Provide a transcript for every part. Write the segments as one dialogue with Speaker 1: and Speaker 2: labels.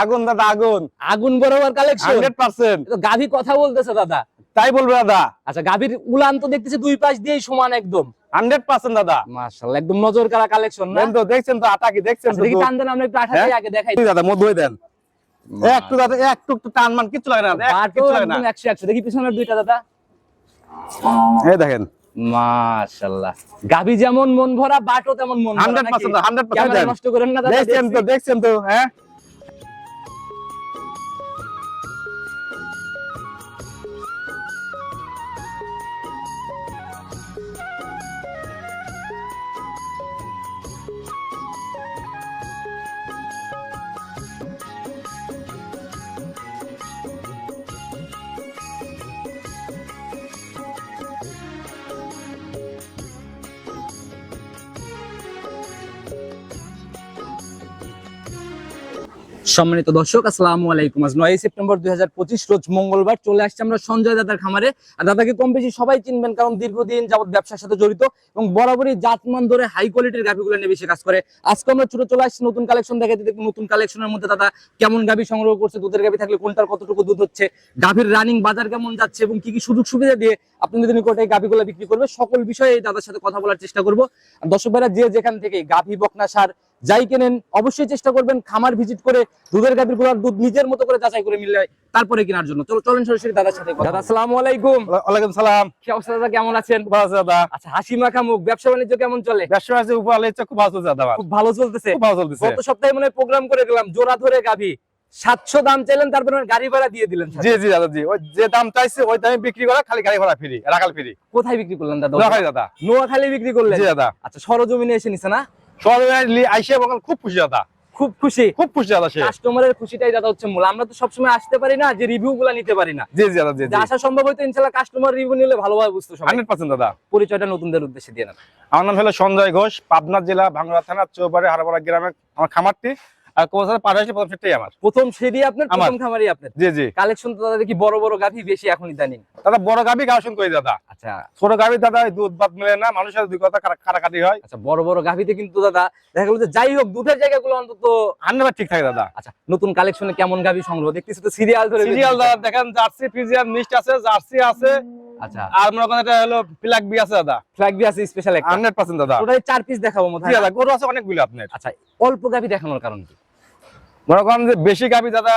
Speaker 1: আগুন দাদা আগুন।
Speaker 2: আগুন বরাবর কালেকশন
Speaker 1: হান্ড্রেড পার্সেন্ট।
Speaker 2: গাভী কথা বলতেছে দাদা।
Speaker 1: তাই বলব দাদা।
Speaker 2: আচ্ছা গাভীর উলান তো দেখতেছি দুই পাশ দিয়েই সমান একদম।
Speaker 1: হান্ড্রেড পার্সেন্ট দাদা।
Speaker 2: মাশাআল্লাহ একদম নজর কালেকশন না?
Speaker 1: তো দেখছেন তো আটা কি দেখছেন
Speaker 2: আচ্ছা,
Speaker 1: তো
Speaker 2: দেখি টান দেন আমরা একটু আঠা
Speaker 1: হ্যাঁ?
Speaker 2: দিয়ে আগে দেখাই
Speaker 1: দাদা মধু দেন। একটু দাদা একটু টান মান কিছু লাগে না লাগে না।
Speaker 2: একদম 100 100 দেখি পিছনের দুইটা দাদা।
Speaker 1: এই দেখেন।
Speaker 2: মাশাআল্লাহ। গাভী যেমন মন ভরা বাটো তেমন মন ভরা
Speaker 1: 100%
Speaker 2: নাকি?
Speaker 1: 100%
Speaker 2: ক্যামেরা নষ্ট করেন না দাদা
Speaker 1: দেখছেন তো দেখছেন তো হ্যাঁ?
Speaker 2: সম্মানিত দর্শক, আসসালামু আলাইকুম। আজ নয় সেপ্টেম্বর দুই রোজ মঙ্গলবার চলে আসছে আমরা সঞ্জয় দাদার খামারে। আর দাদাকে কম বেশি সবাই চিনবেন, কারণ দীর্ঘদিন যাবত ব্যবসার সাথে জড়িত এবং বরাবরই জাতমান ধরে হাই কোয়ালিটির গাভিগুলো নিয়ে বেশি কাজ করে। আজকে আমরা ছোট, চলে আসছি নতুন কালেকশন দেখাতে। দেখব নতুন কালেকশনের মধ্যে দাদা কেমন গাভি সংগ্রহ করছে, দুধের গাভি থাকলে কোনটার কতটুকু দুধ হচ্ছে, গাভির রানিং বাজার কেমন যাচ্ছে এবং কি কি সুযোগ সুবিধা দিয়ে আপনাদের নিকটে গাভিগুলো বিক্রি করবে, সকল বিষয়ে দাদার সাথে কথা বলার চেষ্টা করব। দর্শক ভাইরা, যে যেখান থেকে গাভি বকনা সার যাই কেনেন অবশ্যই চেষ্টা করবেন খামার ভিজিট করে দুধের গাভীরগুলার দুধ নিজের মতো করে যাচাই করে মিললে তারপরে কেনার জন্য। চলো চলেন সরাসরি দাদার সাথে কথা। দাদা আসসালামু আলাইকুম
Speaker 1: ওয়ালাইকুম সালাম।
Speaker 2: কি অবস্থা দাদা কেমন আছেন?
Speaker 1: খুব ভালো দাদা।
Speaker 2: আচ্ছা হাসি মাখা মুখ ব্যবসা বাণিজ্য কেমন চলে?
Speaker 1: ব্যবসা আছে উপর খুব ভালো চলছে দাদা
Speaker 2: খুব ভালো চলতেছে?
Speaker 1: খুব ভালো চলতেছে।
Speaker 2: গত সপ্তাহে মনে প্রোগ্রাম করে গেলাম জোড়া ধরে গাভী। সাতশো দাম চাইলেন তারপরে গাড়ি ভাড়া দিয়ে দিলেন
Speaker 1: জি জি দাদা জি। ওই যে দাম চাইছে ওই দামে বিক্রি করা খালি গাড়ি ভাড়া ফ্রি রাখাল ফ্রি।
Speaker 2: কোথায় বিক্রি করলেন দাদা?
Speaker 1: নোয়াখালী দাদা।
Speaker 2: নোয়াখালী বিক্রি করলেন?
Speaker 1: জি দাদা।
Speaker 2: আচ্ছা সরজমিনে এসে নিছে না?
Speaker 1: সবাই আইসে বকাল খুব খুশি দাদা।
Speaker 2: খুব খুশি।
Speaker 1: খুব খুশি দাদা সে।
Speaker 2: কাস্টমারের খুশিটাই দাদা হচ্ছে মূল। আমরা তো সবসময় আসতে পারি না যে রিভিউ গুলা নিতে পারি না।
Speaker 1: জি জি দাদা জি
Speaker 2: আসা সম্ভব হয়তো কাস্টমার রিভিউ নিলে ভালোভাবে বুঝতে সবাই।
Speaker 1: হান্ড্রেড পার্সেন্ট দাদা।
Speaker 2: পরিচয়টা নতুনদের উদ্দেশ্যে দিয়ে
Speaker 1: আমার নাম হলো সঞ্জয় ঘোষ পাবনা জেলা ভাঙ্গা থানা চৌবাড়ি হারবাড়া গ্রামে। আমার খামারটি আর কোথায় পাড়া আসলে প্রথম সেটাই আমার।
Speaker 2: প্রথম সিঁড়ি আপনার প্রথম খামারই আপনার।
Speaker 1: জি জি।
Speaker 2: কালেকশন তো দাদা দেখি বড় বড় গাভী বেশি এখন ইদানিং
Speaker 1: দাদা বড় গাভি গাওশন করি দাদা।
Speaker 2: আচ্ছা।
Speaker 1: ছোট গাভি দাদা দুধ ভাত মিলে না মানুষের দুই কথা কাটাকাটি হয়।
Speaker 2: আচ্ছা বড় বড় গাভীতে কিন্তু দাদা দেখা গেল যে যাই হোক দুধের জায়গাগুলো অন্তত
Speaker 1: হান্ড্রেড ঠিক থাকে দাদা।
Speaker 2: আচ্ছা নতুন কালেকশনে কেমন গাভী সংগ্রহ? দেখতেছি তো সিরিয়াল ধরে
Speaker 1: সিরিয়াল দাদা দেখেন জার্সি ফিজিয়ান আছে জার্সি আছে।
Speaker 2: আচ্ছা।
Speaker 1: আর মনে করেন এটা হলো প্লাক বি আছে দাদা।
Speaker 2: ফ্ল্যাগ বি আছে স্পেশাল একটা।
Speaker 1: হান্ড্রেড পার্সেন্ট দাদা।
Speaker 2: ওটাই চার পিস দেখাবো মনে হয়
Speaker 1: দাদা গরু আছে অনেকগুলো আপনার।
Speaker 2: আচ্ছা অল্প গাভী দেখানোর কারণ কি?
Speaker 1: মনে করেন যে বেশি গাভি দাদা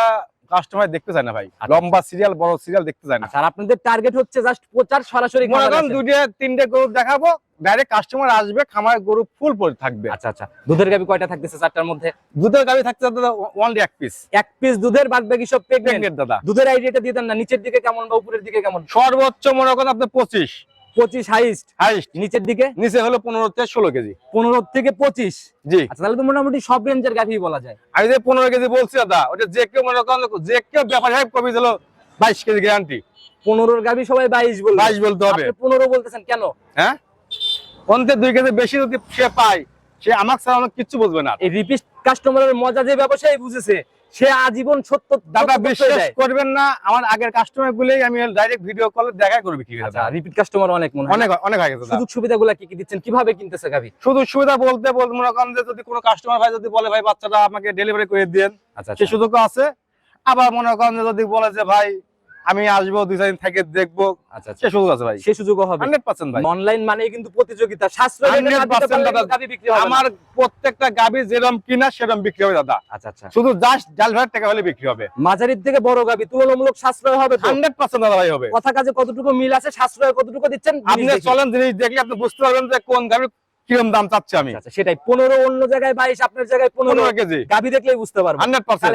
Speaker 1: কাস্টমার দেখতে চায় না ভাই।
Speaker 2: আচ্ছা।
Speaker 1: লম্বা সিরিয়াল বড় সিরিয়াল দেখতে চায় না।
Speaker 2: আচ্ছা আর আপনাদের টার্গেট হচ্ছে জাস্ট প্রচার সরাসরি
Speaker 1: মনে করেন। দুটো তিনটে গরু দেখাবো ডাইরেক্ট কাস্টমার আসবে খামার গরু ফুল পরে থাকবে।
Speaker 2: আচ্ছা আচ্ছা দুধের গাভী কয়টা থাকতেছে চারটার মধ্যে?
Speaker 1: দুধের গাভি থাকতে দাদা ওনলি এক পিস
Speaker 2: এক পিস দুধের বাদ বাকি সব প্রেগনেন্ট
Speaker 1: দাদা।
Speaker 2: দুধের আইডিয়াটা দিয়ে দেন না নিচের দিকে কেমন বা উপরের দিকে কেমন?
Speaker 1: সর্বোচ্চ মনে করেন আপনার পঁচিশ।
Speaker 2: পঁচিশ হাইস্ট।
Speaker 1: হাইস্ট।
Speaker 2: নিচের দিকে?
Speaker 1: নিচে হলো পনেরো থেকে ষোলো কেজি।
Speaker 2: পনেরো থেকে পঁচিশ?
Speaker 1: জি।
Speaker 2: আচ্ছা তাহলে তো মোটামুটি সব রেঞ্জের গাভী বলা যায়।
Speaker 1: আমি যে পনেরো কেজি বলছি দাদা ওটা যে কেউ মনে করেন যে কেউ ব্যাপার সাহেব কবি দিল বাইশ কেজি গ্যারান্টি
Speaker 2: পনেরোর গাভী সবাই বাইশ বলবে।
Speaker 1: বাইশ বলতে হবে।
Speaker 2: পনেরো বলতেছেন কেন?
Speaker 1: হ্যাঁ? অন্তে দুই কেজি বেশি যদি সে পায় সে আমার ছাড়া অনেক কিচ্ছু বুঝবে না।
Speaker 2: এই রিপিট কাস্টমারের মজা যে ব্যবসায়ী বুঝেছে সে আজীবন সত্য
Speaker 1: দাদা বিশ্বাস করবেন না আমার আগের কাস্টমার গুলোই আমি ডাইরেক্ট ভিডিও কলে দেখা করবি কি
Speaker 2: আচ্ছা রিপিট কাস্টমার অনেক মনে
Speaker 1: অনেক অনেক আগে।
Speaker 2: সুযোগ সুবিধাগুলো কি কি দিচ্ছেন? কীভাবে কিনতেছে গাভী?
Speaker 1: শুধু সুবিধা বলতে বলতে মনে করেন যে যদি কোনো কাস্টমার ভাই যদি বলে ভাই বাচ্চাটা আমাকে ডেলিভারি করে দেন
Speaker 2: আচ্ছা
Speaker 1: সে সুযোগ আছে। আবার মনে করেন যদি বলে যে ভাই আমি আসব দুই চার দিন থেকে দেখব।
Speaker 2: আচ্ছা আচ্ছা।
Speaker 1: সে সুযোগ আছে ভাই।
Speaker 2: সে সুযোগও হবে।
Speaker 1: ভাই।
Speaker 2: অনলাইন মানে কিন্তু প্রতিযোগিতা। সাশ্রয়
Speaker 1: 100% আমার প্রত্যেকটা গাবি যেরকম কিনা সেরকম বিক্রি হবে দাদা।
Speaker 2: আচ্ছা আচ্ছা।
Speaker 1: শুধু জাস্ট জাল টাকা হলে বিক্রি হবে।
Speaker 2: মাঝারির থেকে বড় গাভী তুলনামূলক সাশ্রয় হবে তো?
Speaker 1: হান্ড্রেড পার্সেন্ট দাদা ভাই হবে।
Speaker 2: কথা কাজে কতটুকু মিল আছে সাশ্রয় কতটুকু দিচ্ছেন?
Speaker 1: আপনি চলেন জিনিস দেখলে আপনি বুঝতে পারবেন যে কোন গাড়ি কীরকম দাম চাচ্ছি আমি?
Speaker 2: আচ্ছা, সেটাই। পনেরো অন্য জায়গায় বাইশ আপনার জায়গায় পনেরো।
Speaker 1: কেজি।
Speaker 2: গাভী দেখলেই বুঝতে পারব।
Speaker 1: Hundred percent.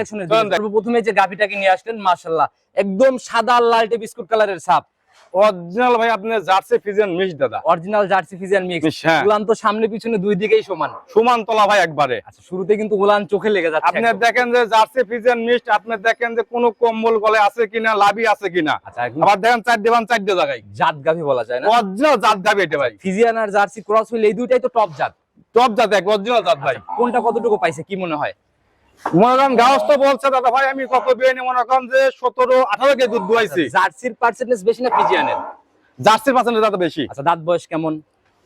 Speaker 2: প্রথমে যে গাভিটাকে নিয়ে আসলেন মাশাল্লাহ একদম সাদা লালটে বিস্কুট কালারের সাপ।
Speaker 1: অরিজিনাল ভাই আপনি জার্সি ফিজেন মিস দাদা।
Speaker 2: অরিজিনাল জার্সি ফিজিয়ান মিক্স উলান তো সামনে পিছনে দুই দিকেই সমান।
Speaker 1: সমান তলা ভাই একবারে।
Speaker 2: আচ্ছা শুরুতে কিন্তু উলান চোখে লেগে যাচ্ছে
Speaker 1: আপনি দেখেন যে জার্সি ফিজেন মিস্ট আপনি দেখেন যে কোনো কম্বল গলে আছে কিনা লাভি আছে কিনা।
Speaker 2: আচ্ছা
Speaker 1: আবার দেখেন চার দেবান চার জায়গায়।
Speaker 2: জাত গাভী বলা যায় না?
Speaker 1: অরিজিনাল জাত গাবি এটা ভাই।
Speaker 2: ফিজিয়ান আর জার্সি ক্রস হইলে এই দুইটাই তো টপ জাত।
Speaker 1: টপ জাত এক অরিজিনাল জাত ভাই।
Speaker 2: কোনটা কতটুকু পাইছে কি মনে হয়?
Speaker 1: করেন বলছে দাদা ভাই আমি কত বিয়ে যে সতেরো আঠারো কেজি দুধ দুয়াইছি
Speaker 2: জার্সির পার্সেন্টেজ বেশি না ফিজিয়ানের
Speaker 1: জার্সির পার্সেন্টেজ দাদা বেশি।
Speaker 2: আচ্ছা দাঁত বয়স কেমন?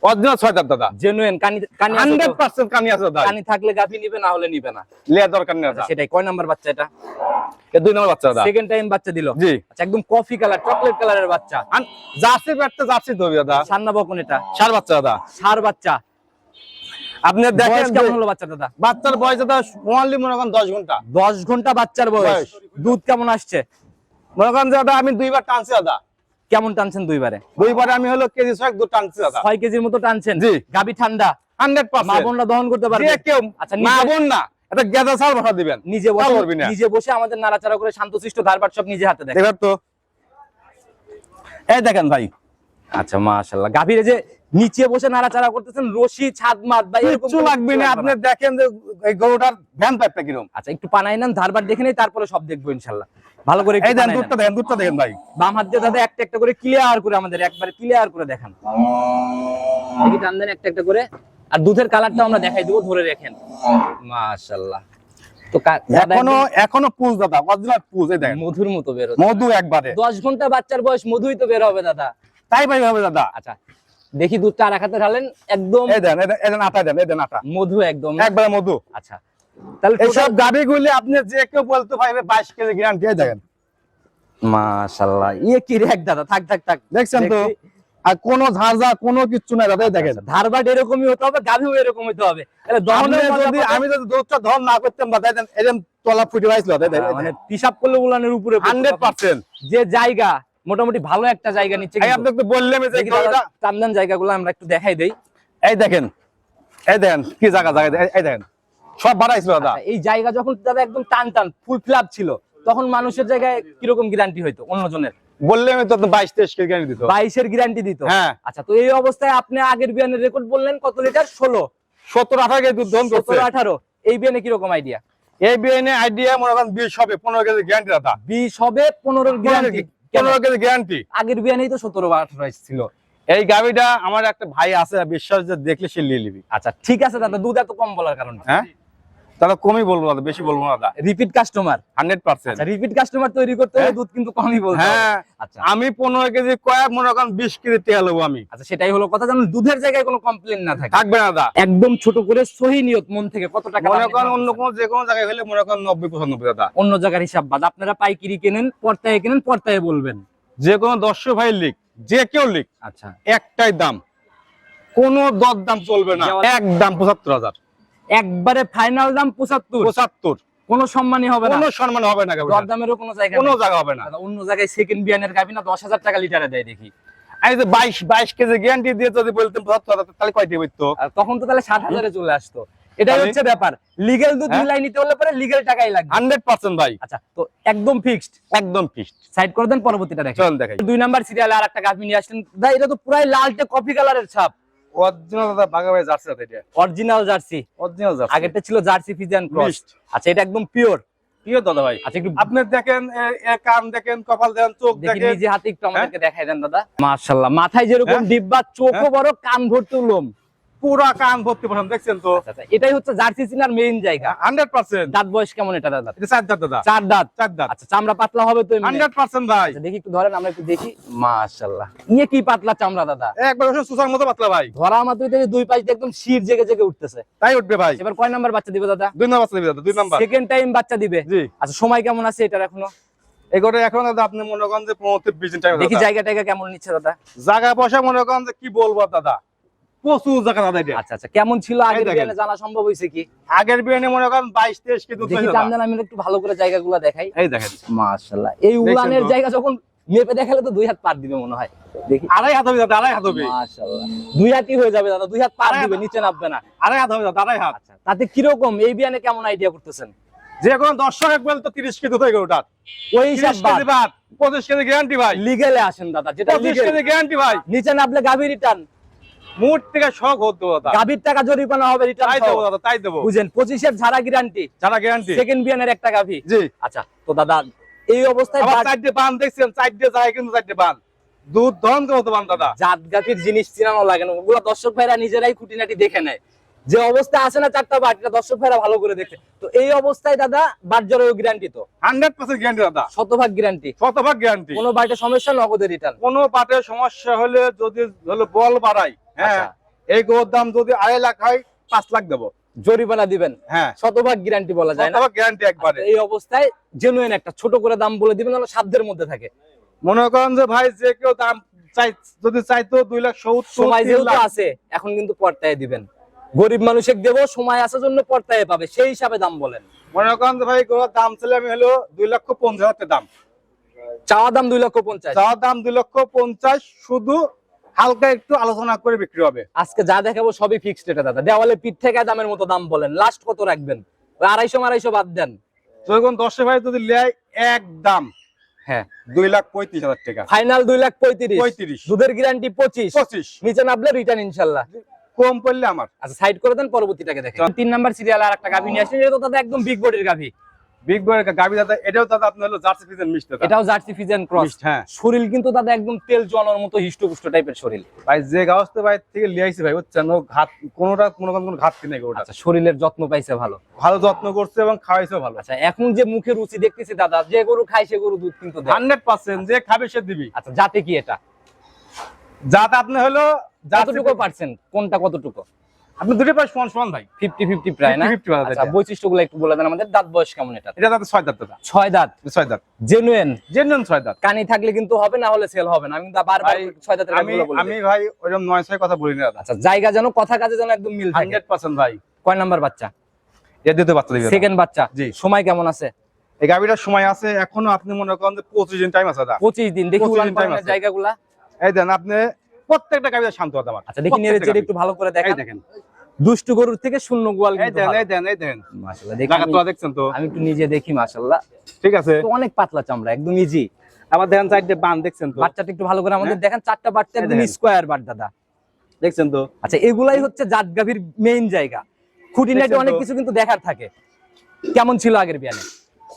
Speaker 1: অরিজিনাল ছয় দাঁত দাদা।
Speaker 2: জেনুইন কানি কানি আছে
Speaker 1: হান্ড্রেড
Speaker 2: তো?
Speaker 1: পার্সেন্ট কানি আছে দাদা।
Speaker 2: কানি থাকলে গাভী নিবে না হলে নিবে না।
Speaker 1: লেয়ার দরকার নেই দাদা।
Speaker 2: সেটাই। কয় নাম্বার বাচ্চা এটা?
Speaker 1: এ দুই নম্বর বাচ্চা দাদা।
Speaker 2: সেকেন্ড টাইম বাচ্চা দিল?
Speaker 1: জি।
Speaker 2: আচ্ছা একদম কফি কালার চকলেট কালারের বাচ্চা।
Speaker 1: আন- জার্সি ব্যাটটা জার্সি ধরবি দাদা।
Speaker 2: সান্না বকন এটা।
Speaker 1: সার বাচ্চা দাদা।
Speaker 2: সার বাচ্চা।
Speaker 1: আপনি দেখেন
Speaker 2: কেমন হলো বাচ্চা দাদা?
Speaker 1: বাচ্চার বয়স দাদা মনে করেন দশ ঘণ্টা।
Speaker 2: দশ ঘণ্টা বাচ্চার বয়স। দুধ কেমন আসছে?
Speaker 1: মনে করেন দাদা আমি দুইবার টানছি দাদা।
Speaker 2: কেমন টানছেন দুইবারে?
Speaker 1: দুইবারে আমি হলো কেজি দুধ টানছি দাদা।
Speaker 2: ছয় কেজির মতো টানছেন?
Speaker 1: জি।
Speaker 2: গাবি ঠান্ডা?
Speaker 1: হান্ড্রেড
Speaker 2: মা বোনরা দহন করতে পারবে?
Speaker 1: কেউ
Speaker 2: আচ্ছা,
Speaker 1: মা বোন না এটা গেদা ছাল ভাষা দিবেন।
Speaker 2: নিজে বসে নিজে বসে আমাদের নাড়াচাড়া করে শান্তশিষ্ট ধারপাট সব নিজে হাতে দেখে
Speaker 1: দেখবেন তো। এই দেখেন ভাই।
Speaker 2: আচ্ছা মাশাআল্লাহ। গাভীরে যে নিচে বসে নাড়াচাড়া করতেছেন রশি ছাদ মাত বা কোনো
Speaker 1: লাগবে না। আপনি দেখেন যে এই গরুটার ভ্যান পাইপটা কীরকম
Speaker 2: আচ্ছা একটু পানাই নেন ধারবার দেখে নেই তারপরে সব দেখব ইনশাল্লাহ। ভালো করে
Speaker 1: এই দেন দুধটা। দেখেন দুধটা দেখেন ভাই।
Speaker 2: বাম হাত দিয়ে দাদা একটা একটা করে ক্লিয়ার করে আমাদের একবারে ক্লিয়ার করে দেখান। দেখি টান দেন একটা একটা করে। আর দুধের কালারটা আমরা দেখাই দেবো ধরে রাখেন। মাশাআল্লাহ তো এখনও
Speaker 1: এখনও পুজ দাদা অরিজিনাল পুজ এই দেখেন
Speaker 2: মধুর মতো বের
Speaker 1: মধু একবারে।
Speaker 2: দশ ঘণ্টা বাচ্চার বয়স মধুই তো বের হবে দাদা।
Speaker 1: তাই ভাই হবে দাদা।
Speaker 2: আচ্ছা দেখি দুধটা আর এক হাতে ঢালেন একদম
Speaker 1: এই দেন এই দেন, আটা দেন এই দেন আটা।
Speaker 2: মধু একদম।
Speaker 1: একবারে মধু।
Speaker 2: আচ্ছা তাহলে
Speaker 1: এইসব গাভি গুলি আপনি যে কেউ বলতে পারবে বাইশ কেজি গ্যারান্টি দেখেন
Speaker 2: মাশাআল্লাহ ইয়ে কি রেক দাদা? থাক থাক থাক।
Speaker 1: দেখছেন তো? আর কোনো নাই দাদা দেখেন।
Speaker 2: ধারবাট এরকমই হতে হবে গাভিও এরকম হতে হবে।
Speaker 1: যদি আমি যদি দুধটা ধর না করতাম এরকম তলা ফুটে পাইছিল
Speaker 2: হ্যাঁ, মানে পিসাব করলে উলানের উপরে পড়তো
Speaker 1: হান্ড্রেড পার্সেন্ট।
Speaker 2: যে জায়গা মোটামুটি ভালো একটা জায়গা নিচ্ছে
Speaker 1: এই আপনি তো বললেন
Speaker 2: টান্দান জায়গাগুলো আমরা একটু দেখাই দেই।
Speaker 1: এই দেখেন এই দেখেন কি জায়গা জায়গা এই- দেখেন সব বাড়াইছিল দাদা।
Speaker 2: আচ্ছা, এই জায়গা যখন দাদা একদম টান টান ফুল ফ্ল্যাপ ছিল তখন মানুষের জায়গায় কীরকম গ্যারান্টি হইতো অন্যজনের?
Speaker 1: বললে আমি তো বাইশ তেইশ কেজি গ্যারান্টি দিত।
Speaker 2: বাইশের গ্যারান্টি দিত?
Speaker 1: হ্যাঁ।
Speaker 2: আচ্ছা তো এই অবস্থায় আপনি আগের বিয়ানের রেকর্ড বললেন কত লিটার? ষোলো।
Speaker 1: সত্তর আঠারো কেজি দুধ দহন করছে।
Speaker 2: সতেরো আঠারো। এই বিয়ানে কীরকম আইডিয়া
Speaker 1: এই আইডিয়া মনে করেন বিশ হবে পনেরো কেজি গ্যারান্টি দাদা।
Speaker 2: বিশ হবে পনেরোর গ্যারান্টি
Speaker 1: পনেরো কেজি গ্যারান্টি
Speaker 2: আগের বিয়ানেই তো সতেরো বা আঠারো ছিল
Speaker 1: এই গাভিটা আমার একটা ভাই আছে বিশ্বাস যে দেখলে সে নিয়ে নিবি।
Speaker 2: আচ্ছা ঠিক আছে দাদা। দুধ এত কম বলার কারণে
Speaker 1: হ্যাঁ? তাহলে কমই বলব দাদা বেশি বলব না দাদা।
Speaker 2: Repeat customer
Speaker 1: hundred percent.
Speaker 2: Repeat customer তৈরি করতে হলে
Speaker 1: হ্যাঁ।
Speaker 2: দুধ কিন্তু কমই বলতে হবে।
Speaker 1: হ্যাঁ
Speaker 2: আচ্ছা।
Speaker 1: আমি পনেরো কেজি কয়েক মনে করেন বিশ কেজি তেল হব আমি।
Speaker 2: আচ্ছা সেটাই হলো কথা যেন দুধের জায়গায় কোনো কমপ্লেন না থাকে।
Speaker 1: থাকবে না দাদা।
Speaker 2: একদম ছোট করে সহি নিয়ত মন থেকে কত টাকা
Speaker 1: মনে করেন অন্য? কোনো যে কোনো জায়গায় হলে মনে করেন নব্বই পঁচানব্বই দাদা।
Speaker 2: অন্য জায়গার হিসাব বাদ আপনারা পাইকিরি কেনেন পর্তায় কেনেন পর্তায় বলবেন।
Speaker 1: যে কোনো দর্শক ভাই লিখ যে কেউ লিখ
Speaker 2: আচ্ছা।
Speaker 1: একটাই দাম। কোনো দর দাম চলবে না।
Speaker 2: যেমন-
Speaker 1: এক দাম পঁচাত্তর হাজার।
Speaker 2: একবারে ফাইনাল দাম পঁচাত্তর।
Speaker 1: পঁচাত্তর।
Speaker 2: কোনো সম্মানই হবে না।
Speaker 1: কোনো সম্মান হবে না।
Speaker 2: দরদামেরও কোনো জায়গা
Speaker 1: কোনো জায়গা হবে না।
Speaker 2: অন্য জায়গায় সেকেন্ড বিয়ানের গাবি না দশ হাজার টাকা লিটারে দেয় দেখি।
Speaker 1: আমি যে বাইশ বাইশ কেজি গ্যারান্টি দিয়ে যদি বলতাম তাহলে কয়টি বইতো?
Speaker 2: তখন তো তাহলে ষাট হাজারে চলে আসতো। এটাই হচ্ছে ব্যাপার। লিগেল দুধ? মিলাই নিতে হলে পরে লিগেল টাকাই লাগবে।
Speaker 1: হান্ড্রেড পার্সেন্ট ভাই।
Speaker 2: আচ্ছা তো একদম ফিক্সড
Speaker 1: একদম ফিক্সড
Speaker 2: সাইড করে দেন পরবর্তীটা দেখেন।
Speaker 1: দেখাই।
Speaker 2: দুই নাম্বার সিরিয়ালে আর একটা গাভি নিয়ে আসলেন। এটা তো পুরাই লালটে কফি কালারের ছাপ।
Speaker 1: অরিজিনাল বাঘা ভাই জার্সি এটা।
Speaker 2: Original jersey.
Speaker 1: Original jersey.
Speaker 2: আগেরটা ছিল জার্সি ফিজিয়ান ক্রস। আচ্ছা এটা একদম পিওর
Speaker 1: প্রিয় দাদা ভাই।
Speaker 2: আচ্ছা
Speaker 1: আপনি দেখেন কান দেখেন কপাল দেখেন চোখ
Speaker 2: দেখি
Speaker 1: দেখেন।
Speaker 2: নিজে হাতে একটু আমাদেরকে দেখাই দেন দাদা। মাশাআল্লাহ মাথায় যেরকম
Speaker 1: হ্যাঁ?
Speaker 2: ডিব্বা চোখও
Speaker 1: হ্যাঁ?
Speaker 2: বড় কান ভর্তি লোম
Speaker 1: পুরা কান ভর্তি দেখছেন তো?
Speaker 2: আচ্ছা আচ্ছা, এটাই হচ্ছে জার্সি চিনার মেইন জায়গা।
Speaker 1: Hundred percent.
Speaker 2: দাঁত বয়স কেমন এটা দাদা?
Speaker 1: চার দাঁত দাদা।
Speaker 2: চার দাঁত?
Speaker 1: চার দাঁত।
Speaker 2: আচ্ছা চামড়া পাতলা হবে তো
Speaker 1: হান্ড্রেড পার্সেন্ট ভাই।
Speaker 2: আচ্ছা, দেখি একটু ধরেন আমরা একটু দেখি। মাশাআল্লাহ। ইয়ে কি পাতলা চামড়া দাদা?
Speaker 1: একবার সুসার মতো পাতলা ভাই।
Speaker 2: ধরা মাত্রই থেকে দুই পাশ একদম শির জেগে জেগে উঠতেছে।
Speaker 1: তাই উঠবে ভাই।
Speaker 2: এবার কয় নাম্বার বাচ্চা দিবে দাদা?
Speaker 1: দুই নাম্বার দিবি দাদা দুই নাম্বার।
Speaker 2: সেকেন্ড টাইম বাচ্চা দিবে?
Speaker 1: জি।
Speaker 2: আচ্ছা সময় কেমন আছে এটার
Speaker 1: এখনও? এখন দাদা আপনি মনে করেন যে পনেরো বিশ দিন টাইম
Speaker 2: দেখি জায়গা টাইগা কেমন নিচ্ছে দাদা?
Speaker 1: জায়গা পয়সা মনে করেন যে কি বলব দাদা? প্রচুর জায়গা দাদা এটা
Speaker 2: আচ্ছা আচ্ছা কেমন ছিল আগের বিয়ানে জানা সম্ভব হয়েছে কি?
Speaker 1: আগের বিয়ানে মনে করেন বাইশ তেইশ কেজি
Speaker 2: দেখি টামদান আমি একটু ভালো করে জায়গাগুলো দেখাই।
Speaker 1: এই দেখেন।
Speaker 2: মাশাআল্লাহ এই উলানের জায়গা যখন মেপে দেখালে তো দুই হাত পার দিবে মনে হয়। দেখি।
Speaker 1: আড়াই হাত হবে দাদা আড়াই হাত হবে।
Speaker 2: মাশাআল্লাহ দুই হাতই হয়ে যাবে দাদা দুই হাত পার দিবে নিচে নামবে না।
Speaker 1: আড়াই হাত হবে দাদা আড়াই হাত।
Speaker 2: আচ্ছা তাতে কীরকম এই বিয়ানে কেমন আইডিয়া করতেছেন?
Speaker 1: যে কোনো দর্শক এক বলতো তিরিশ কেজি তো
Speaker 2: ওই হিসাব
Speaker 1: বাদ। পঁচিশ কেজি গ্যারান্টি ভাই।
Speaker 2: লিগেলে আসেন দাদা যেটা
Speaker 1: গ্যারান্টি ভাই।
Speaker 2: নিচে নামলে গাভী রিটার্ন
Speaker 1: থেকে শখ হতো
Speaker 2: গাভীর টাকা জরিমানা হবে
Speaker 1: তাই দেবো দাদা তাই দেবো।
Speaker 2: বুঝেন পঁচিশের ঝাড়া গ্যারান্টি
Speaker 1: যারা গ্যারান্টি
Speaker 2: সেকেন্ড বিয়ানের একটা গাভী।
Speaker 1: জি।
Speaker 2: আচ্ছা তো দাদা এই অবস্থায়
Speaker 1: চারটে বান দেখছেন চারটে যায় কিন্তু চারটে বান দুধ দহন করতে বান দাদা।
Speaker 2: জাত গাভীর জিনিস চিনানো লাগে না। ওগুলা দর্শক ভাইরা নিজেরাই খুঁটিনাটি দেখে নেয়। যে অবস্থা আছে না চারটা বাট এটা দর্শক ভাইরা ভালো করে দেখে। তো এই অবস্থায় দাদা বাট জরেও গ্যারান্টি তো?
Speaker 1: হান্ড্রেড পার্সেন্ট গ্যারান্টি দাদা।
Speaker 2: শতভাগ গ্যারান্টি
Speaker 1: শতভাগ গ্যারান্টি
Speaker 2: কোনো বাটে সমস্যা নগদের রিটার্ন
Speaker 1: কোনো পাটে সমস্যা হলে যদি হলো বল বাড়াই হ্যাঁ
Speaker 2: আচ্ছা।
Speaker 1: এই গরুর দাম যদি আড়াই লাখ হয় পাঁচ লাখ দেবো।
Speaker 2: জরিমানা দিবেন?
Speaker 1: হ্যাঁ।
Speaker 2: শতভাগ গ্যারান্টি বলা যায় না?
Speaker 1: গ্যারান্টি একবারে।
Speaker 2: এই অবস্থায় জেনুইন একটা ছোট করে দাম বলে দিবেন যেন সাধ্যের মধ্যে থাকে।
Speaker 1: মনে করেন যে ভাই যে কেউ দাম চাই যদি চাইতো দুই লাখ সত্তর
Speaker 2: সময় যেহেতু আছে এখন কিন্তু পর্তায় দিবেন। গরিব মানুষের দেব সময় আসার জন্য পর্তায় পাবে সেই হিসাবে দাম বলেন।
Speaker 1: মনে করেন যে ভাই গরুর দাম ছিল আমি হলো দুই লক্ষ পঞ্চাশ হাজার দাম।
Speaker 2: চাওয়া দাম দুই লক্ষ পঞ্চাশ।
Speaker 1: যাওয়ার দাম দুই লক্ষ পঞ্চাশ শুধু হালকা একটু আলোচনা করে বিক্রি হবে।
Speaker 2: আজকে যা দেখাবো সবই ফিক্সড এটা দাদা। দেওয়ালে পিঠ থেকে দামের মতো দাম বলেন। লাস্ট কত রাখবেন? ওই আড়াইশো আড়াইশো বাদ দেন।
Speaker 1: যখন দশে ভাই যদি লেয় এক দাম।
Speaker 2: হ্যাঁ।
Speaker 1: দুই লাখ পঁয়ত্রিশ হাজার টাকা।
Speaker 2: ফাইনাল দুই লাখ পঁয়ত্রিশ।
Speaker 1: পঁয়ত্রিশ।
Speaker 2: দুধের গ্যারান্টি পঁচিশ।
Speaker 1: পঁচিশ।
Speaker 2: নিচে নামলে রিটার্ন ইনশাল্লাহ।
Speaker 1: কম পড়লে আমার।
Speaker 2: আচ্ছা সাইড করে দেন পরবর্তীটাকে দেখেন। তিন নাম্বার সিরিয়াল আর একটা গাভি নিয়ে আসেন এটা তো দাদা একদম বিগ বডির গাভি।
Speaker 1: বিগ বয়ের গাবি দাদা এটাও দাদা আপনার হলো জার্সি ফিজেন
Speaker 2: এটাও জার্সি ফিজেন ক্রস
Speaker 1: হ্যাঁ।
Speaker 2: শরীর কিন্তু দাদা একদম তেল মতো হিষ্টপুষ্ট টাইপের শরীর।
Speaker 1: ভাই যে গাছতে ভাই থেকে লিয়াইছি ভাই বুঝছেন? ও ঘাত কোনোটা কোনো কোনো ঘাটতি নেই ওটা
Speaker 2: আচ্ছা শরীরের যত্ন পাইছে ভালো।
Speaker 1: ভালো যত্ন করছে এবং খাওয়াইছে ভালো।
Speaker 2: আচ্ছা এখন যে মুখে রুচি দেখতেছি দাদা যে গরু খায় সে গরু দুধ কিন্তু দেয়।
Speaker 1: হান্ড্রেড পার্সেন্ট যে খাবে সে দিবি।
Speaker 2: আচ্ছা যাতে কি এটা?
Speaker 1: যাতে আপনি হলো
Speaker 2: কতটুকু পার্সেন্ট কোনটা কতটুকু?
Speaker 1: আপনি দুটো সমান সমান ভাই।
Speaker 2: ফিফটি ফিফটি প্রায় না?
Speaker 1: 50-50
Speaker 2: আচ্ছা বৈশিষ্ট্যগুলো একটু বলে দেন আমাদের। দাঁত বয়স কেমন এটা
Speaker 1: এটা দাদা ছয় দাঁত দাদা।
Speaker 2: ছয় দাঁত?
Speaker 1: ছয় দাঁত।
Speaker 2: জেনুয়েন
Speaker 1: জেনুইন ছয় দাঁত।
Speaker 2: কানি থাকলে কিন্তু হবে না হলে সেল হবে না। আমি বারবার ছয় দাঁতের
Speaker 1: আমি
Speaker 2: গাছগুলো বলে।
Speaker 1: আমি ভাই ওইরকম নয় ছয় কথা বলি না
Speaker 2: আচ্ছা জায়গা যেন কথা কাজে যেন একদম মিল থাকে।
Speaker 1: হান্ড্রেড পার্সেন্ট ভাই।
Speaker 2: কয় নাম্বার বাচ্চা?
Speaker 1: এর দিতে বাচ্চা দিবে দাদা।
Speaker 2: সেকেন্ড বাচ্চা?
Speaker 1: জি।
Speaker 2: সময় কেমন আছে?
Speaker 1: এই গাভিটার সময় আছে এখনও আপনি মনে করেন যে পঁচিশ দিন টাইম আছে দাদা।
Speaker 2: পঁচিশ দিন দেখি
Speaker 1: 25
Speaker 2: উলান
Speaker 1: আছে।
Speaker 2: জায়গাগুলা।
Speaker 1: এই দেন আপনি প্রত্যেকটা গাভিটা শান্ত হতে আমার
Speaker 2: আচ্ছা দেখি নেড়ে চেড়ে একটু ভালো করে। দেখেন।
Speaker 1: দেখেন।
Speaker 2: দুষ্টু গরুর থেকে শূন্য গোয়াল
Speaker 1: দেখছেন তো?
Speaker 2: আমি একটু নিজে দেখি মাশাআল্লাহ।
Speaker 1: ঠিক আছে।
Speaker 2: অনেক পাতলা চামড়া একদম ইজি
Speaker 1: আবার দেখেন সাইডে বান দেখছেন তো?
Speaker 2: বাচ্চাটা একটু ভালো করে আমাদের
Speaker 1: হ্যাঁ।
Speaker 2: দেখেন চারটা বাচ্চা একদম স্কোয়ার বাট দাদা।
Speaker 1: দেখছেন তো?
Speaker 2: আচ্ছা এগুলাই হচ্ছে জাত গাভীর মেইন জায়গা খুঁটিনাটি অনেক কিছু কিন্তু দেখার থাকে। কেমন ছিল আগের বিয়ানে?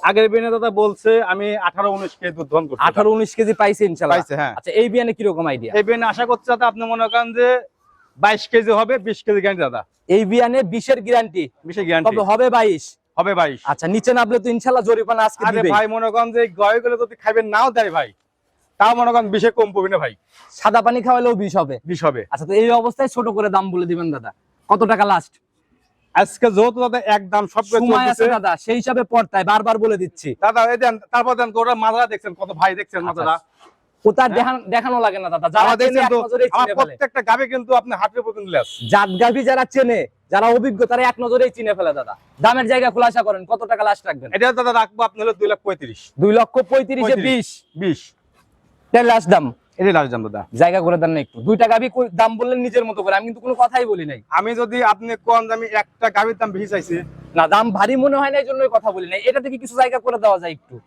Speaker 1: আগের বিয়ানে দাদা বলছে আমি আঠারো উনিশ কেজি দুধ দহন করছি।
Speaker 2: আঠারো উনিশ কেজি পাইছে ইনশাল্লাহ
Speaker 1: হ্যাঁ।
Speaker 2: আচ্ছা এই বিয়ানে কীরকম আইডিয়া
Speaker 1: এই বিনে আশা করছি দাদা আপনি মনে করেন যে বাইশ কেজি হবে বিশ কেজি গ্যারান্টি দাদা।
Speaker 2: এই বিয়ানে বিশের গ্যারান্টি
Speaker 1: বিশের গ্যারান্টি
Speaker 2: তবে হবে বাইশ।
Speaker 1: হবে বাইশ।
Speaker 2: আচ্ছা নিচে নামলে তো ইনশাল্লাহ জরিমানা আজকে
Speaker 1: আরে ভাই মনে করেন যে গয়গুলো যদি খাইবেন নাও দেয় ভাই। তাও মনে করেন বিশে কম পড়বে না ভাই।
Speaker 2: সাদা পানি খাওয়ালেও বিষ হবে।
Speaker 1: বিশ হবে।
Speaker 2: আচ্ছা তো এই অবস্থায় ছোট করে দাম বলে দিবেন দাদা। কত টাকা লাস্ট
Speaker 1: আজকে যেহেতু দাদা একদম সব কিছু
Speaker 2: সময় আছে দাদা। সেই হিসাবে পড়তায় বারবার বলে দিচ্ছি।
Speaker 1: দাদা এই দেন তারপর দেন গোটা মাথা দেখছেন কত ভাই দেখছেন মাথাটা
Speaker 2: তার দেখান- দেখানো লাগে না দাদা। যারা চেনে
Speaker 1: দেখছেন তো
Speaker 2: নজরেই
Speaker 1: আমার
Speaker 2: চিনে ফেলে।
Speaker 1: প্রত্যেকটা গাবে কিন্তু আপনি হাটের উপর কিন্তু লেস।
Speaker 2: জাত গাভী যারা চেনে যারা অভিজ্ঞ তারা এক নজরেই চিনে ফেলে দাদা। দামের জায়গা খোলাসা করেন কত টাকা লাস্ট রাখবেন?
Speaker 1: এটা দাদা রাখব আপনি হলো দুই লাখ পঁয়ত্রিশ।
Speaker 2: দুই লক্ষ পঁয়ত্রিশে বিশ।
Speaker 1: বিশ।
Speaker 2: এটাই লাস্ট দাম।
Speaker 1: এটাই লাস্ট দাম দাদা।
Speaker 2: জায়গা করে দেন না একটু। দুইটা গাভী দাম বললেন নিজের মতো করে। আমি কিন্তু কোনো কথাই বলি নাই।
Speaker 1: আমি যদি আপনি কোন দামি একটা গাভীর দাম বেশি চাইছি
Speaker 2: না দাম ভারী মনে হয় না এই জন্যই কথা বলি নাই। এটা থেকে কিছু জায়গা করে দেওয়া যায় একটু।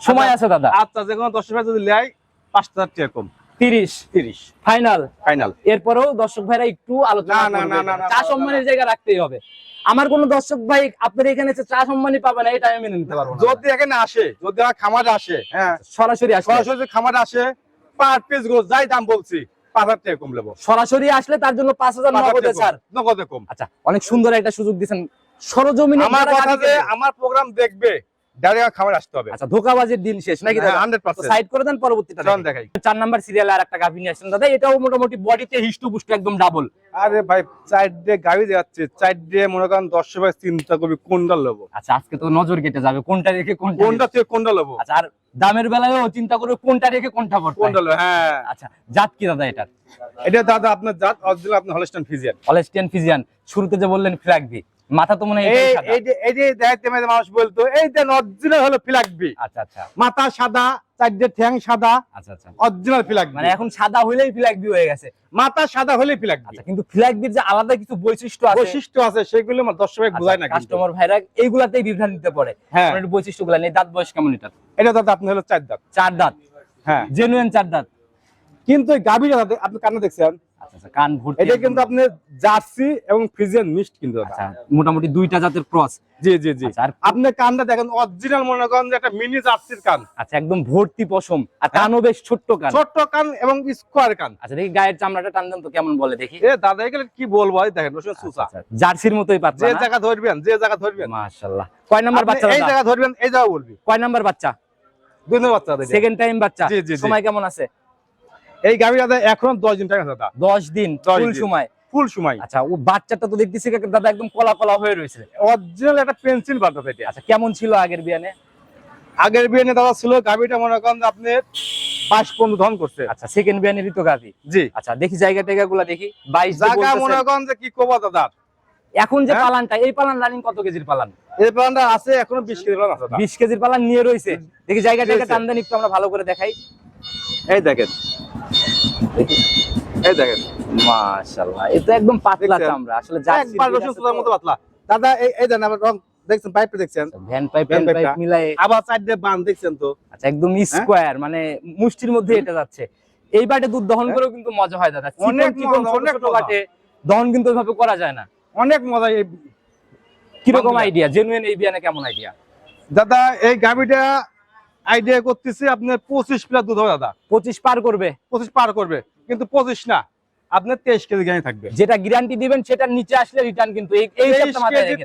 Speaker 2: সময় আছে দাদা।
Speaker 1: আচ্ছা যে কোনো দশ টাকা যদি লেয় পাঁচ হাজার টাকা কম।
Speaker 2: তিরিশ।
Speaker 1: তিরিশ।
Speaker 2: ফাইনাল
Speaker 1: ফাইনাল
Speaker 2: এরপরেও দর্শক ভাইরা একটু আলোচনা
Speaker 1: না, না, না, না, না,
Speaker 2: চা সম্মানের জায়গা রাখতেই হবে। আমার কোন দর্শক ভাই আপনার এখানে চা সম্মানই পাবে না এটা আমি মেনে নিতে পারব
Speaker 1: যদি এখানে আসে যদি আমার খামারে আসে হ্যাঁ।
Speaker 2: সরাসরি
Speaker 1: সরাসরি খামারে আসে পার পিসগুলো যাই দাম বলছি পাঁচ
Speaker 2: সরাসরি আসলে তার জন্য পাঁচ হাজার নগদে
Speaker 1: কম। নগদে কম।
Speaker 2: আচ্ছা অনেক সুন্দর একটা সুযোগ দিচ্ছেন সরজমিনে
Speaker 1: আমার কথা যে আমার প্রোগ্রাম দেখবে ডাইরেক্ট খামারে আসতে হবে।
Speaker 2: আচ্ছা ধোকাবাজির দিন শেষ নাকি দাদা? সাইড করে দেন পরবর্তীটা
Speaker 1: দেখাই।
Speaker 2: চার নাম্বার সিরিয়ালে আর একটা গাভী নিয়ে দাদা এটাও মোটামুটি বডিতে একদম ডাবল
Speaker 1: আরে ভাই চার ডে গাড়ি যাচ্ছে চার ডে মনে করেন দশ ভাই চিন্তা করবি কোনটা
Speaker 2: আচ্ছা আজকে তো নজর কেটে যাবে কোনটা রেখে কোনটা
Speaker 1: কোনটা থেকে কোনটা
Speaker 2: আচ্ছা আর দামের বেলায়ও চিন্তা করবে কোনটা রেখে কোনটা পড়বে
Speaker 1: কোনটা হ্যাঁ।
Speaker 2: আচ্ছা জাত কি দাদা এটার?
Speaker 1: এটা দাদা আপনার জাত অরিজিনাল আপনার হলস্টাইন ফিজিয়ান
Speaker 2: অলেস্টিয়ান ফিজিয়ান শুরুতে যে বললেন ফ্ল্যাগবি মাথা তো মনে হয়
Speaker 1: এই যে মেয়ে মানুষ বলতো এই যে অরিজিনাল হলো ফিলাকবি
Speaker 2: আচ্ছা আচ্ছা।
Speaker 1: মাথা সাদা চারটে ঠ্যাং সাদা
Speaker 2: আচ্ছা আচ্ছা।
Speaker 1: অরিজিনাল ফিলাকবি
Speaker 2: মানে এখন সাদা হইলেই ফ্ল্যাগবি হয়ে গেছে।
Speaker 1: মাথা সাদা হলে ফিলাকবি
Speaker 2: আচ্ছা কিন্তু ফ্ল্যাগবির যে আলাদা কিছু বৈশিষ্ট্য আছে।
Speaker 1: বৈশিষ্ট্য আছে সেগুলো আমার দশ ভাই বোঝায় না
Speaker 2: কাস্টমার ভাইরা এইগুলাতেই বিভ্রান্তিতে পড়ে
Speaker 1: হ্যাঁ।
Speaker 2: মানে বৈশিষ্ট্যগুলো নেই। দাঁত বয়স কেমন এটা
Speaker 1: এটা দাদা আপনি হলো চার দাঁত।
Speaker 2: চার দাঁত।
Speaker 1: হ্যাঁ।
Speaker 2: জেনুইন চার দাঁত।
Speaker 1: কিন্তু গাভীটা আপনি কানে দেখছেন?
Speaker 2: আচ্ছা আচ্ছা কান ভর্তি
Speaker 1: এটা কিন্তু আপনি জার্সি এবং ফ্রিজিয়ান মিক্সড কিন্তু
Speaker 2: আচ্ছা মোটামুটি দুইটা জাতের ক্রস।
Speaker 1: জি জি জি।
Speaker 2: আচ্ছা আর
Speaker 1: আপনি কানটা দেখেন অরিজিনাল মনে করেন যে একটা মিনি জার্সির কান।
Speaker 2: আচ্ছা একদম ভর্তি পশম আর কানও বেশ ছোট্ট কান।
Speaker 1: ছোট্ট কান এবং স্কোয়ার কান।
Speaker 2: আচ্ছা দেখি গায়ের চামড়াটা টান দেন তো কেমন বলে দেখি।
Speaker 1: এ দাদা এগুলো কি বলব? এই দেখেন রসুন সুসা
Speaker 2: আচ্ছা, জার্সির মতোই পাতলা
Speaker 1: যে জায়গা ধরবেন যে জায়গা ধরবেন।
Speaker 2: মাশাআল্লাহ। কয় নাম্বার বাচ্চা
Speaker 1: এই জায়গা ধরবেন এই জায়গা বলবি।
Speaker 2: কয় নাম্বার বাচ্চা?
Speaker 1: দুই নম্বর বাচ্চা
Speaker 2: সেকেন্ড টাইম বাচ্চা। সময় কেমন আছে?
Speaker 1: এই গাভী দাদা এখন দশ দিন টাকা দাদা।
Speaker 2: দশ দিন ফুল সময়।
Speaker 1: ফুল সময়।
Speaker 2: আচ্ছা ও বাচ্চাটা তো দেখতেছি দাদা একদম কলা কলা হয়ে রয়েছে।
Speaker 1: অরিজিনাল একটা পেন্সিল এটা
Speaker 2: আচ্ছা কেমন ছিল আগের বিয়ানে?
Speaker 1: আগের বিয়ে দাদা ছিল গাভিটা মনে করেন আপনি বাইশ পনেরো ধন করছে।
Speaker 2: আচ্ছা সেকেন্ড বিয়ানেরই তো গাভি।
Speaker 1: জি।
Speaker 2: আচ্ছা দেখি জায়গা টাইগা গুলা দেখি। বাইশ
Speaker 1: জায়গা। মনে করেন যে কি দাদা?
Speaker 2: এখন যে
Speaker 1: হ্যাঁ?
Speaker 2: পালানটা এই পালান রানিং কত কেজির পালান?
Speaker 1: এই প্ল্যানটা আছে এখনও বিশ কেজি প্ল্যান আছে
Speaker 2: বিশ কেজির পালান নিয়ে রয়েছে। দেখি জায়গা টাইগা
Speaker 1: রয়েছে।
Speaker 2: টান একটু আমরা ভালো করে দেখাই।
Speaker 1: এই দেখেন। এই দেখেন।
Speaker 2: মাশাআল্লাহ এটা একদম পাতলা চামড়া আসলে
Speaker 1: একবার রসুন সুতার মতো পাতলা। দাদা এই এই দেন আবার রং দেখছেন পাইপে দেখছেন?
Speaker 2: ভ্যান পাইপ
Speaker 1: ভ্যান
Speaker 2: পাইপ। মিলায়ে
Speaker 1: আবার সাইড দিয়ে বান দেখছেন তো?
Speaker 2: আচ্ছা একদম স্কোয়ার মানে মুষ্টির মধ্যে এটা যাচ্ছে। এই বাটে দুধ দহন করেও কিন্তু মজা হয় দাদা।
Speaker 1: অনেক অনেক
Speaker 2: বাটে দহন কিন্তু ওইভাবে করা যায় না।
Speaker 1: অনেক মজা এই
Speaker 2: কীরকম আইডিয়া জেনুইন এই বিয়ানে কেমন আইডিয়া
Speaker 1: দাদা এই গাভিটা আইডিয়া করতেছি আপনার পঁচিশ প্লাস দুধ হবে দাদা।
Speaker 2: পঁচিশ পার করবে।
Speaker 1: পঁচিশ পার করবে কিন্তু পঁচিশ না। আপনার তেইশ কেজি গাড়ি থাকবে।
Speaker 2: যেটা গ্যারান্টি দিবেন সেটার নিচে আসলে রিটার্ন কিন্তু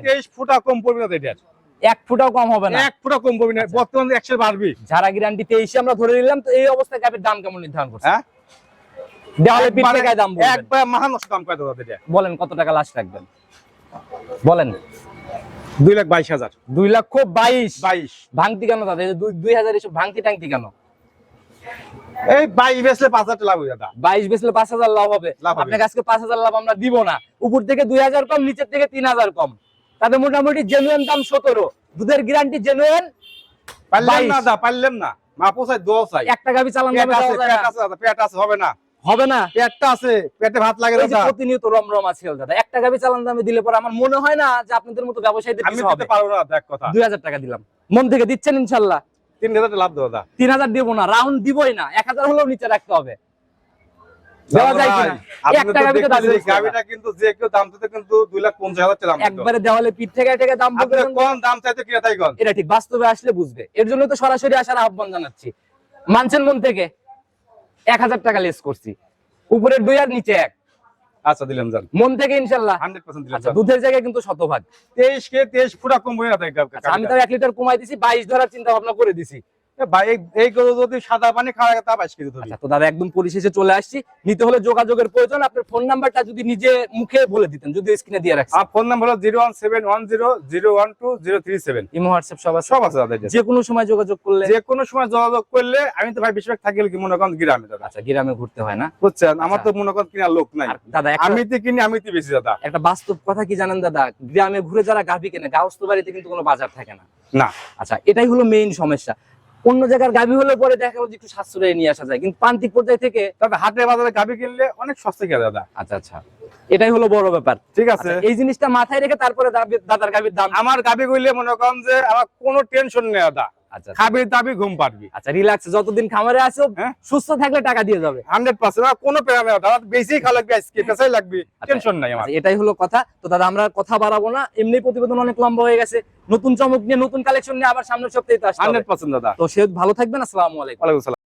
Speaker 1: তেইশ ফুটা কম পড়বে না এটার।
Speaker 2: এক ফুটাও কম হবে না।
Speaker 1: এক ফুটা কম পড়বে না
Speaker 2: আচ্ছা।
Speaker 1: বর্তমানে একশো বাড়বি
Speaker 2: যারা গ্যারান্টি তেইশে আমরা ধরে নিলাম তো এই অবস্থায় গাভীর দাম কেমন নির্ধারণ করছে
Speaker 1: হ্যাঁ? একবারে-
Speaker 2: দাম বলেন কত টাকা লাস্ট রাখবেন? বলেন।
Speaker 1: দুই লাখ বাইশ হাজার।
Speaker 2: দুই লক্ষ বাইশ।
Speaker 1: বাইশ।
Speaker 2: ভাঙতি কেন দাদা? দুই হাজার এসব ভাঙতি টাংতি কেন?
Speaker 1: এই বাইশ বেসলে পাঁচ হাজার লাভ হয়ে দাদা।
Speaker 2: বাইশ বেচলে পাঁচ হাজার লাভ হবে।
Speaker 1: হবে।
Speaker 2: আপনার আজকে পাঁচ হাজার লাভ আমরা দিব না। উপর থেকে দুই হাজার কম নিচের থেকে তিন হাজার কম। তাতে মোটামুটি জেনুইন দাম সতেরো। দুধের গ্যারান্টি জেনুইন
Speaker 1: পারলাম না
Speaker 2: 22
Speaker 1: দাদা পারলাম না। মা পোসাই দোয়া চাই
Speaker 2: একটা গাভি চালান
Speaker 1: পেট আছে পেট আছে হবে না।
Speaker 2: হবে না?
Speaker 1: পেটটা আছে পেটে ভাত লাগে দাদা।
Speaker 2: প্রতিনিয়ত রমরমা ছিল দাদা। একটা গাভি চালান দামে দিলে পরে আমার মনে হয় না যে আপনাদের মতো ব্যবসায়ীদের
Speaker 1: আমি দিতে পারব না দেখ কথা।
Speaker 2: দুই হাজার টাকা দিলাম। মন থেকে দিচ্ছেন
Speaker 1: হাজার টাকা লাভ দেবো দাদা।
Speaker 2: তিন হাজার দিব না রাউন্ড দিবই না। এক হাজার হলেও নিচে রাখতে হবে। দেওয়া যায় কিনা? একটা দাবি
Speaker 1: গাভিটা কিন্তু যে কেউ দাম কিন্তু দুই লাখ পঞ্চাশ হাজার টাকা দাম
Speaker 2: একবারে দেওয়ালে পিঠ থেকে থেকে দাম
Speaker 1: আপনি কোন দাম চাইতে তাই কোন?
Speaker 2: এটা ঠিক বাস্তবে আসলে বুঝবে। এর জন্য তো সরাসরি আসার আহ্বান জানাচ্ছি। মানছেন মন থেকে? এক হাজার টাকা লেস করছি। উপরের দুই আর নিচে এক।
Speaker 1: আচ্ছা দিলাম জান
Speaker 2: মন থেকে ইনশাল্লাহ।
Speaker 1: হান্ড্রেড পার্সেন্ট দিলাম
Speaker 2: আচ্ছা দুধের জায়গায় কিন্তু শতভাগ।
Speaker 1: তেইশ কে তেইশ ফুটা কম হয়ে
Speaker 2: আচ্ছা, আমি তো এক লিটার কমাই দিছি বাইশ ধরার চিন্তা ভাবনা করে দিছি।
Speaker 1: ভাই এই- এই গরু যদি সাদা পানি খাওয়া তা বাইশ কেজি ধরি।
Speaker 2: আচ্ছা তো দাদা একদম পরিশেষে চলে আসছি। নিতে হলে যোগাযোগের প্রয়োজন। আপনার ফোন নাম্বারটা যদি নিজে মুখে বলে দিতেন যদি স্ক্রিনে দিয়ে রাখছি।
Speaker 1: আমার ফোন নাম্বার হলো zero one seven one zero zero one two zero three seven.
Speaker 2: Imo WhatsApp সব আছে?
Speaker 1: সব আছে দাদা
Speaker 2: যে কোনো সময় যোগাযোগ করলে
Speaker 1: যে কোনো সময় যোগাযোগ করলে আমি তো ভাই বেশিরভাগ থাকি কি মনে করেন গ্রামে দাদা।
Speaker 2: আচ্ছা গ্রামে ঘুরতে হয় না?
Speaker 1: বুঝছেন? আমার তো মনে করেন কিনা লোক নাই।
Speaker 2: দাদা
Speaker 1: আমি তো কিনি আমি তো বেশি দাদা।
Speaker 2: একটা বাস্তব কথা কি জানেন দাদা? গ্রামে ঘুরে যারা গাভী কেনে গাহস্থ বাড়িতে কিন্তু কোনো বাজার থাকে না।
Speaker 1: না।
Speaker 2: আচ্ছা এটাই হলো মেইন সমস্যা। অন্য জায়গার গাভী হলে পরে দেখা গেল একটু সাশ্রয়ে নিয়ে আসা যায়। কিন্তু প্রান্তিক পর্যায় থেকে
Speaker 1: তবে হাটে বাজারে গাভী কিনলে অনেক সস্তা কিনা দাদা
Speaker 2: আচ্ছা আচ্ছা। এটাই হলো বড় ব্যাপার।
Speaker 1: ঠিক আছে।
Speaker 2: আচ্ছা, এই জিনিসটা মাথায় রেখে তারপরে দাদার গাভীর দাম।
Speaker 1: আমার গাভী কইলে মনে করেন যে আমার কোনো টেনশন নেই দাদা
Speaker 2: আচ্ছা আচ্ছা।
Speaker 1: খাবি দাবি ঘুম পারবি
Speaker 2: আচ্ছা রিল্যাক্স যতদিন খামারে আছো
Speaker 1: হ্যাঁ।
Speaker 2: সুস্থ থাকলে টাকা দিয়ে যাবে।
Speaker 1: হান্ড্রেড পার্সেন্ট কোনো প্যারা নেই দাদা বেশি খাওয়া লাগবে আজকে পেছাই লাগবে টেনশন নাই আমার।
Speaker 2: আচ্ছা, এটাই হলো কথা। তো দাদা আমরা কথা বাড়াবো না এমনি প্রতিবেদন অনেক লম্বা হয়ে গেছে। নতুন চমক নিয়ে নতুন কালেকশন নিয়ে আবার সামনের সপ্তাহে তো আসতে হবে।
Speaker 1: হান্ড্রেড পার্সেন্ট দাদা।
Speaker 2: তো সে ভালো থাকবেন আসসালামু আলাইকুম।
Speaker 1: ওয়ালাইকুম আসসালাম।